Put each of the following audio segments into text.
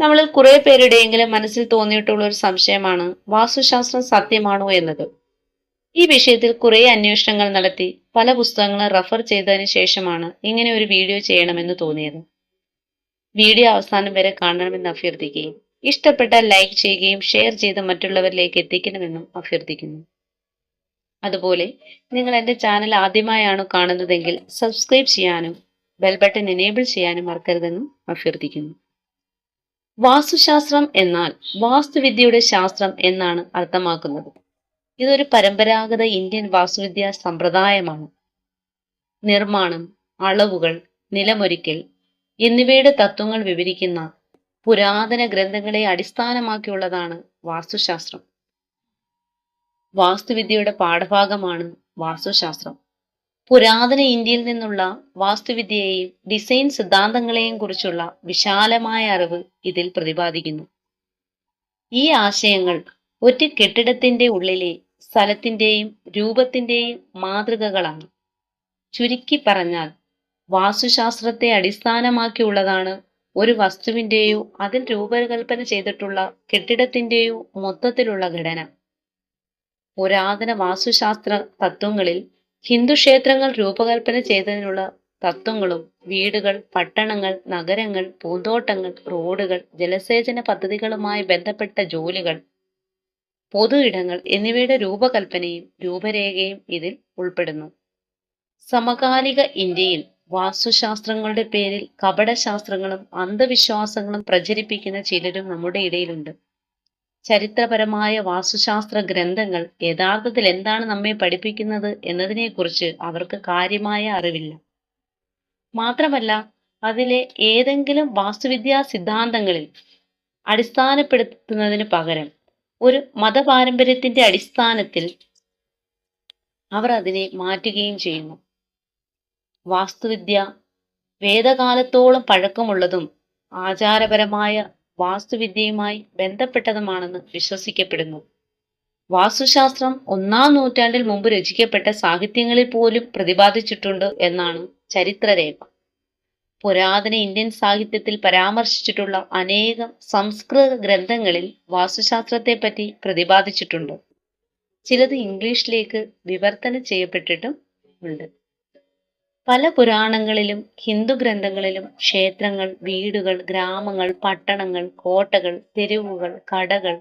നമ്മളിൽ കുറെ പേരുടെയെങ്കിലും മനസ്സിൽ തോന്നിയിട്ടുള്ള ഒരു സംശയമാണ് വാസ്തുശാസ്ത്രം സത്യമാണോ എന്നത്. ഈ വിഷയത്തിൽ കുറെ അന്വേഷണങ്ങൾ നടത്തി പല പുസ്തകങ്ങളും റഫർ ചെയ്തതിനു ശേഷമാണ് ഇങ്ങനെ ഒരു വീഡിയോ ചെയ്യണമെന്ന് തോന്നിയത്. വീഡിയോ അവസാനം വരെ കാണണമെന്ന് അഭ്യർത്ഥിക്കുകയും ഇഷ്ടപ്പെട്ടാൽ ലൈക്ക് ചെയ്യുകയും ഷെയർ ചെയ്ത് മറ്റുള്ളവരിലേക്ക് എത്തിക്കണമെന്നും അഭ്യർത്ഥിക്കുന്നു. അതുപോലെ നിങ്ങൾ എന്റെ ചാനൽ ആദ്യമായാണ് കാണുന്നതെങ്കിൽ സബ്സ്ക്രൈബ് ചെയ്യാനും ബെൽ ബട്ടൺ എനേബിൾ ചെയ്യാനും മറക്കരുതെന്നും അഭ്യർത്ഥിക്കുന്നു. വാസ്തുശാസ്ത്രം എന്നാൽ വാസ്തുവിദ്യയുടെ ശാസ്ത്രം എന്നാണ് അർത്ഥമാക്കുന്നത്. ഇതൊരു പരമ്പരാഗത ഇന്ത്യൻ വാസ്തുവിദ്യാ സമ്പ്രദായമാണ്. നിർമ്മാണം അളവുകൾ നിലമൊരുക്കൽ എന്നിവയുടെ തത്വങ്ങൾ വിവരിക്കുന്ന പുരാതന ഗ്രന്ഥങ്ങളെ അടിസ്ഥാനമാക്കിയുള്ളതാണ് വാസ്തുശാസ്ത്രം. വാസ്തുവിദ്യയുടെ പാഠഭാഗമാണ് വാസ്തുശാസ്ത്രം. പുരാതന ഇന്ത്യയിൽ നിന്നുള്ള വാസ്തുവിദ്യയെയും ഡിസൈൻ സിദ്ധാന്തങ്ങളെയും കുറിച്ചുള്ള വിശാലമായ അറിവ് ഇതിൽ പ്രതിപാദിക്കുന്നു. ഈ ആശയങ്ങൾ ഒറ്റ കെട്ടിടത്തിന്റെ ഉള്ളിലെ സ്ഥലത്തിന്റെയും രൂപത്തിന്റെയും മാതൃകകളാണ്. ചുരുക്കി പറഞ്ഞാൽ വാസ്തുശാസ്ത്രത്തെ അടിസ്ഥാനമാക്കിയുള്ളതാണ് ഒരു വസ്തുവിന്റെയോ അതിൽ രൂപകൽപ്പന ചെയ്തിട്ടുള്ള കെട്ടിടത്തിന്റെയോ മൊത്തത്തിലുള്ള ഘടന. പുരാതന വാസ്തുശാസ്ത്ര തത്വങ്ങളിൽ ഹിന്ദു ക്ഷേത്രങ്ങൾ രൂപകൽപ്പന ചെയ്തതിനുള്ള തത്വങ്ങളും വീടുകൾ പട്ടണങ്ങൾ നഗരങ്ങൾ പൂന്തോട്ടങ്ങൾ റോഡുകൾ ജലസേചന പദ്ധതികളുമായി ബന്ധപ്പെട്ട ജോലികൾ പൊതു ഇടങ്ങൾ എന്നിവയുടെ രൂപകൽപ്പനയും രൂപരേഖയും ഇതിൽ ഉൾപ്പെടുന്നു. സമകാലിക ഇന്ത്യയിൽ വാസ്തുശാസ്ത്രങ്ങളുടെ പേരിൽ കപടശാസ്ത്രങ്ങളും അന്ധവിശ്വാസങ്ങളും പ്രചരിപ്പിക്കുന്ന ചിലരും നമ്മുടെ ഇടയിലുണ്ട്. ചരിത്രപരമായ വാസ്തുശാസ്ത്ര ഗ്രന്ഥങ്ങൾ യഥാർത്ഥത്തിൽ എന്താണ് നമ്മെ പഠിപ്പിക്കുന്നത് എന്നതിനെക്കുറിച്ച് അവർക്ക് കാര്യമായ അറിവില്ല. മാത്രമല്ല അതിലെ ഏതെങ്കിലും വാസ്തുവിദ്യാ സിദ്ധാന്തങ്ങളിൽ അടിസ്ഥാനപ്പെടുത്തുന്നതിന് പകരം ഒരു മതപാരമ്പര്യത്തിന്റെ അടിസ്ഥാനത്തിൽ അവർ അതിനെ മാറ്റുകയും ചെയ്യുന്നു. വാസ്തുവിദ്യ വേദകാലത്തോളം പഴക്കമുള്ളതും ആചാരപരമായ വാസ്തുവിദ്യയുമായി ബന്ധപ്പെട്ടതുമാണെന്ന് വിശ്വസിക്കപ്പെടുന്നു. വാസ്തുശാസ്ത്രം ഒന്നാം നൂറ്റാണ്ടിൽ മുമ്പ് രചിക്കപ്പെട്ട സാഹിത്യങ്ങളിൽ പോലും പ്രതിപാദിച്ചിട്ടുണ്ട് എന്നാണ് ചരിത്രരേഖ. പുരാതന ഇന്ത്യൻ സാഹിത്യത്തിൽ പരാമർശിച്ചിട്ടുള്ള അനേകം സംസ്കൃത ഗ്രന്ഥങ്ങളിൽ വാസ്തുശാസ്ത്രത്തെപ്പറ്റി പ്രതിപാദിച്ചിട്ടുണ്ട്. ചിലത് ഇംഗ്ലീഷിലേക്ക് വിവർത്തനം ചെയ്യപ്പെട്ടിട്ടും ഉണ്ട്. പല പുരാണങ്ങളിലും ഹിന്ദു ഗ്രന്ഥങ്ങളിലും ക്ഷേത്രങ്ങൾ വീടുകൾ ഗ്രാമങ്ങൾ പട്ടണങ്ങൾ കോട്ടകൾ തെരുവുകൾ കടകൾ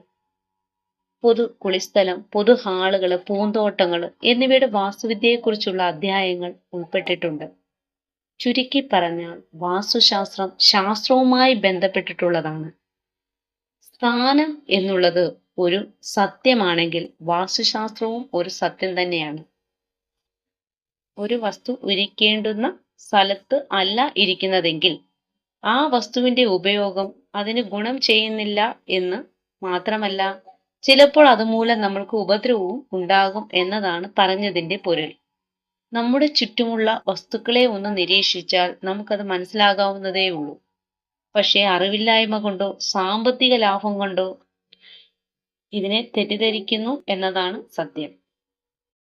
പൊതു കുളിസ്ഥലം പൊതു ഹാളുകൾ പൂന്തോട്ടങ്ങൾ എന്നിവയുടെ വാസ്തുവിദ്യയെക്കുറിച്ചുള്ള അധ്യായങ്ങൾ ഉൾപ്പെട്ടിട്ടുണ്ട്. ചുരുക്കി പറഞ്ഞാൽ വാസ്തുശാസ്ത്രം ശാസ്ത്രവുമായി ബന്ധപ്പെട്ടിട്ടുള്ളതാണ്. സ്ഥാനം എന്നുള്ളത് ഒരു സത്യമാണെങ്കിൽ വാസ്തുശാസ്ത്രവും ഒരു സത്യം തന്നെയാണ്. ഒരു വസ്തു ഇരിക്കേണ്ടുന്ന സ്ഥലത്ത് അല്ല ഇരിക്കുന്നതെങ്കിൽ ആ വസ്തുവിന്റെ ഉപയോഗം അതിന് ഗുണം ചെയ്യുന്നില്ല എന്ന് മാത്രമല്ല ചിലപ്പോൾ അതുമൂലം നമ്മൾക്ക് ഉപദ്രവവും ഉണ്ടാകും എന്നതാണ് പറഞ്ഞതിന്റെ പൊരുൾ. നമ്മുടെ ചുറ്റുമുള്ള വസ്തുക്കളെ ഒന്ന് നിരീക്ഷിച്ചാൽ നമുക്കത് മനസ്സിലാകാവുന്നതേ ഉള്ളൂ. പക്ഷേ അറിവില്ലായ്മ കൊണ്ടോ സാമ്പത്തിക ലാഭം കൊണ്ടോ ഇതിനെ തെറ്റിദ്ധരിക്കുന്നു എന്നതാണ് സത്യം.